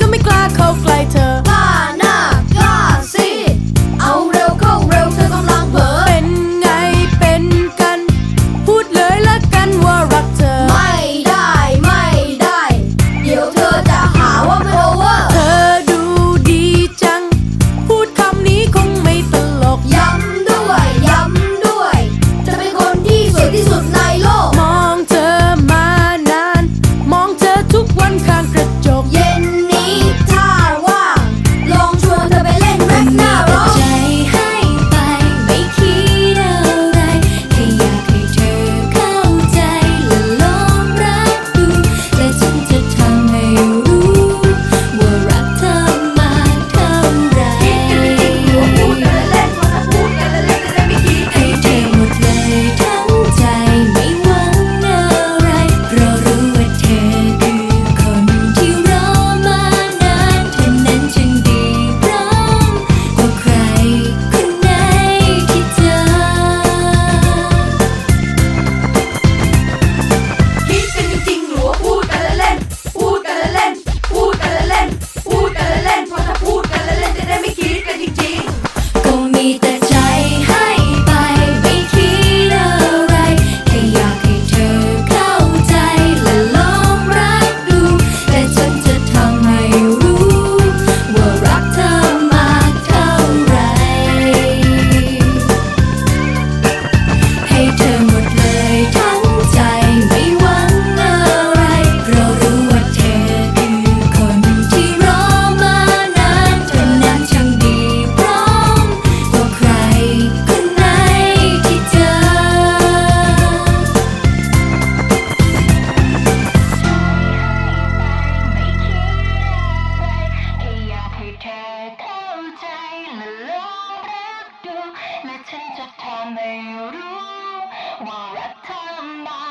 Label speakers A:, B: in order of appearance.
A: ก็ไม่กล้าเข้าใกล้เธอ
B: ฉันจะทำให้รู้ว่ารักเธอมา